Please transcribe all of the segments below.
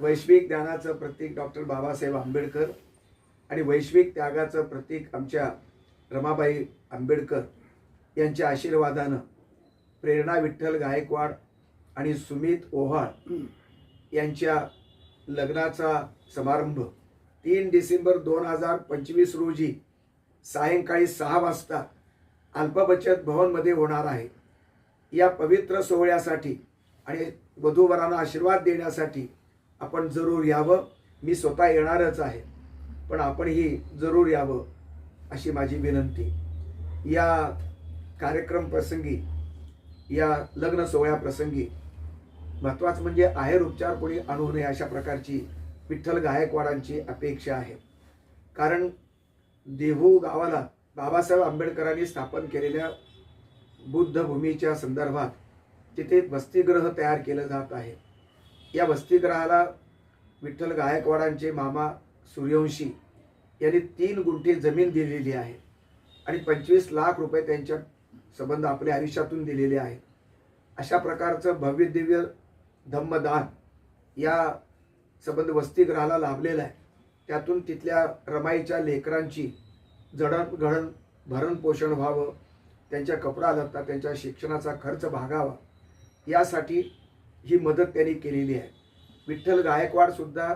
वैश्विक ज्ञानाचं प्रतीक डॉक्टर बाबासाहेब आंबेडकर आणि वैश्विक त्यागाचं प्रतीक आमच्या रमाबाई आंबेडकर यांच्या आशीर्वादानं प्रेरणा विठ्ठल गायकवाड आणि सुमित ओव्हाळ यांच्या लग्नाचा समारंभ तीन डिसेंबर दोन हजार पंचवीस रोजी सायंकाळी सहा वाजता अल्पबचत भवनमध्ये होणार आहे. या पवित्र सोहळ्यासाठी आणि वधूवरांना आशीर्वाद देण्यासाठी आपण जरूर यावं. मी स्वतः येणारच आहे. पण आपणही जरूर यावं अशी माझी विनंती. या कार्यक्रम प्रसंगी या लग्न सोहळ्याप्रसंगी महत्वाचं म्हणजे आहेर उपचार कोणी आणू नये अशा प्रकारची विठ्ठल गायकवाडांची अपेक्षा आहे. कारण देहू गावाला बाबासाहेब आंबेडकरांनी स्थापन केलेल्या बुद्धभूमीच्या संदर्भात तिथे वसतिगृह तयार केलं जात आहे. या वसतिग्रहाला विठ्ठल गायकवाडांचे मामा सूर्यवंशी यांनी तीन गुंठे जमीन दिलेली आहे आणि पंचवीस लाख रुपये त्यांच्या संबंध आपल्या आयुष्यातून दिलेले आहेत. अशा प्रकारचं भव्य दिव्य धम्मदान या संबंध वसतिग्रहाला लाभलेलं आहे. त्यातून तिथल्या रमाईच्या लेकरांची जडणघडण भरणपोषण व्हावं त्यांच्या कपडा लत्ता त्यांच्या शिक्षणाचा खर्च भागावा यासाठी ही मदत त्यांनी केलेली आहे. विठ्ठल गायकवाडसुद्धा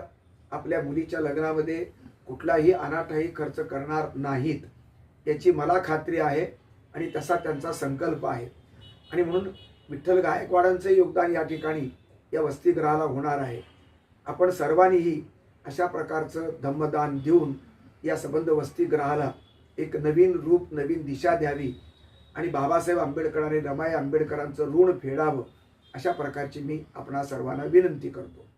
आपल्या मुलीच्या लग्नामध्ये कुठलाही अनाठाही खर्च करणार नाहीत याची मला खात्री आहे आणि तसा त्यांचा संकल्प आहे. आणि म्हणून विठ्ठल गायकवाडांचं योगदान या ठिकाणी या वसतिगृहाला होणार आहे. आपण सर्वांनीही अशा प्रकारचं धम्मदान देऊन या संबंध वसतिगृहाला एक नवीन रूप नवीन दिशा द्यावी आणि बाबासाहेब आंबेडकरांनी रमाई आंबेडकरांचं ऋण फेडावं अशा प्रकारची मी आपणा सर्वांना विनंती करतो.